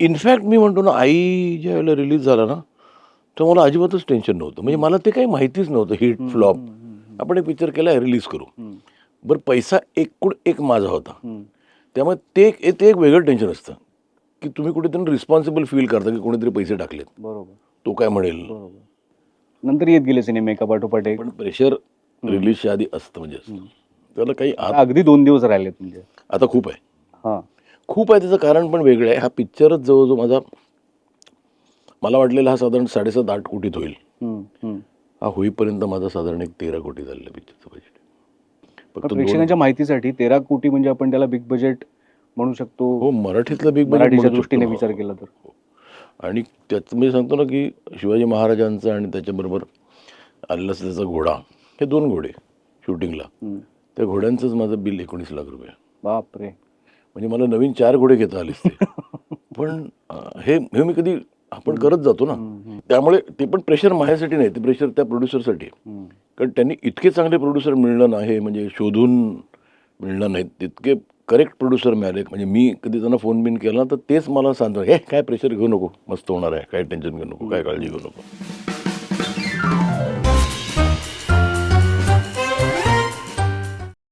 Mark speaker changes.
Speaker 1: In fact मी म्हणतो ना आई ज्या वेळेला रिलीज झाला ना तेव्हा मला अजिबातच टेन्शन नव्हतं. म्हणजे मला ते काही माहितीच नव्हतं हिट फ्लॉप आपण एक पिक्चर केला रिलीज करू बरं पैसा एकूण एक माझा होता. त्यामुळे ते एक- ते एक वेगळं टेन्शन असतं की तुम्ही कुठेतरी रिस्पॉन्सिबल फील करता की कोणीतरी पैसे टाकलेत.
Speaker 2: बरोबर.
Speaker 1: तो काय म्हणेल?
Speaker 2: नंतर येत गेले सिनेमे एका पाठोपाठ एक.
Speaker 1: पण प्रेशर रिलीजच्या आधी असतं म्हणजे त्याला काही
Speaker 2: अगदी दोन दिवस राहिलेत म्हणजे.
Speaker 1: आता खूप आहे. खूप आहे त्याचं कारण पण वेगळं आहे हा पिक्चरच जवळजवळ माझा मला वाटलेला हा साधारण साडेसात आठ कोटीत होईल. हा होईपर्यंत माझा साधारण एक तेरा कोटी झालेला पिक्चरचं बजेट
Speaker 2: प्रेक्षकांच्या माहितीसाठी तेरा कोटी म्हणजे आपण त्याला बिग बजेट म्हणू शकतो
Speaker 1: हो मराठीतलं बिग बजेट
Speaker 2: मराठीच्या
Speaker 1: म्हणू शकतो.
Speaker 2: दृष्टीने
Speaker 1: हो.
Speaker 2: विचार केला तर
Speaker 1: आणि त्याचं मी सांगतो ना की शिवाजी महाराजांचं आणि त्याच्याबरोबर आलेला त्याचा घोडा हे दोन घोडे शूटिंगला. त्या घोड्यांचंच माझं बिल एकोणीस लाख रुपये
Speaker 2: बापरे
Speaker 1: म्हणजे मला नवीन चार घोडे घेता आले असते पण हे हे मी कधी आपण करत जातो ना त्यामुळे ते पण प्रेशर माझ्यासाठी नाही ते प्रेशर त्या प्रोड्युसरसाठी. कारण त्यांनी इतके चांगले प्रोड्युसर मिळणं नाही म्हणजे शोधून मिळणं नाहीत तितके करेक्ट प्रोड्युसर मिळाले म्हणजे मी कधी त्यांना फोन बिन केला तर तेच मला सांगतो हे काय प्रेशर घेऊ नको मस्त होणार आहे काय टेन्शन घेऊ नको काय काळजी घेऊ नको.